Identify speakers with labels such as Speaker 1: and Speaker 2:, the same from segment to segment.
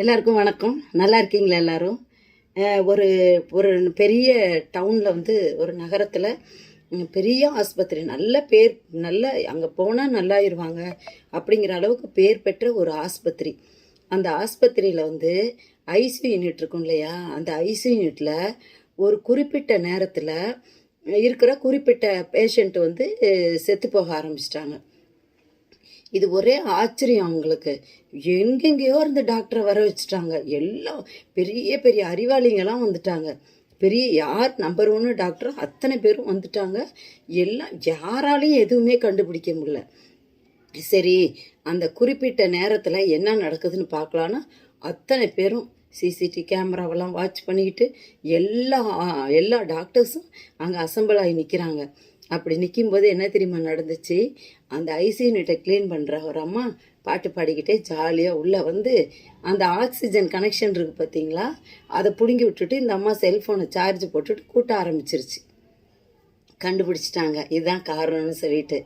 Speaker 1: எல்லாருக்கும் வணக்கம். நல்லா இருக்கீங்களா எல்லாரும்? ஒரு ஒரு பெரிய டவுனில் வந்து ஒரு நகரத்தில் பெரிய ஆஸ்பத்திரி நல்ல பேர் நல்ல அங்கே போனால் நல்லாயிருவாங்க அப்படிங்கிற அளவுக்கு பேர் பெற்ற ஒரு ஆஸ்பத்திரி. அந்த ஆஸ்பத்திரியில் வந்து ஐசியூ யூனிட் இருக்கும் இல்லையா? அந்த ஐசியூ யூனிட்டில் ஒரு குறிப்பிட்ட நேரத்தில் இருக்கிற குறிப்பிட்ட பேஷண்ட் வந்து செத்து போக ஆரம்பிச்சிட்டாங்க. இது ஒரே ஆச்சரியம் அவங்களுக்கு. எங்கெங்கேயோ இருந்து டாக்டரை வர வச்சுட்டாங்க. எல்லாம் பெரிய பெரிய அறிவாளிங்கெல்லாம் வந்துட்டாங்க. பெரிய யார் நம்பர் ஒன்று டாக்டர் அத்தனை பேரும் வந்துட்டாங்க. எல்லாம் யாராலையும் எதுவுமே கண்டுபிடிக்க முடியல. சரி அந்த குறிப்பிட்ட நேரத்தில் என்ன நடக்குதுன்னு பார்க்கலான்னா அத்தனை பேரும் சிசிடி கேமராவெல்லாம் வாட்ச் பண்ணிக்கிட்டு எல்லா எல்லா டாக்டர்ஸும் அங்கே அசம்பிள் ஆகி நிற்கிறாங்க அப்படி நிற்கும்போது என்ன தெரியுமா நடந்துச்சு? அந்த ஐசியூனிட்டை க்ளீன் பண்ணுற ஒரு அம்மா பாட்டு பாடிக்கிட்டே ஜாலியாக உள்ளே வந்து அந்த ஆக்சிஜன் கனெக்ஷன் இருக்குது பார்த்தீங்களா அதை பிடுங்கி விட்டுட்டு இந்த அம்மா செல்ஃபோனை சார்ஜ் போட்டுட்டு கூட்ட ஆரம்பிச்சிருச்சு. கண்டுபிடிச்சிட்டாங்க. இதுதான் காரணம்னு சொல்லிட்டு.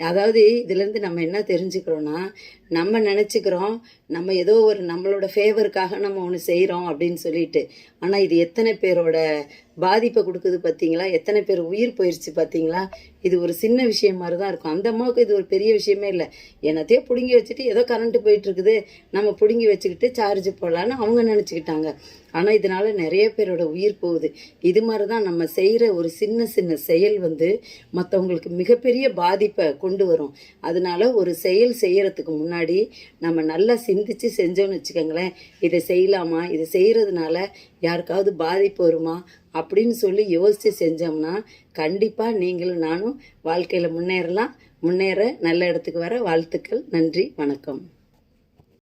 Speaker 1: அதாவது இதுலேருந்து நம்ம என்ன தெரிஞ்சுக்கிறோன்னா நம்ம நினச்சிக்கிறோம் நம்ம ஏதோ ஒரு நம்மளோட ஃபேவருக்காக நம்ம ஒன்று செய்கிறோம் அப்படின்னு சொல்லிட்டு. ஆனால் இது எத்தனை பேரோட பாதிப்பை கொடுக்குது பார்த்தீங்களா எத்தனை பேர் உயிர் போயிடுச்சு பார்த்தீங்களா இது ஒரு சின்ன விஷயம் மாதிரி தான் இருக்கும். அந்த அம்மாவுக்கு இது ஒரு பெரிய விஷயமே இல்லை. என்னத்தையோ பிடுங்கி வச்சுட்டு ஏதோ கரண்ட்டு போயிட்டு இருக்குது. நம்ம பிடுங்கி வச்சுக்கிட்டு சார்ஜ் போடலான்னு அவங்க நினச்சிக்கிட்டாங்க. ஆனால் இதனால நிறைய பேரோட உயிர் போகுது. இது மாதிரி தான் நம்ம செய்கிற ஒரு சின்ன சின்ன செயல் வந்து மற்றவங்களுக்கு மிகப்பெரிய பாதிப்பை கொண்டு வரும். அதனால ஒரு செயல் செய்கிறதுக்கு முன்னாடி நம்ம நல்லா சிந்திச்சு செஞ்சோன்னு வச்சுக்கோங்களேன். இதை செய்யலாமா? இதை செய்கிறதுனால யாருக்காவது பாதிப்பு வருமா அப்படின்னு சொல்லி யோசித்து செஞ்சோம்னா கண்டிப்பாக நீங்களும் நானும் வாழ்க்கையில் முன்னேறலாம். முன்னேற நல்ல இடத்துக்கு வர வாழ்த்துக்கள். நன்றி. வணக்கம்.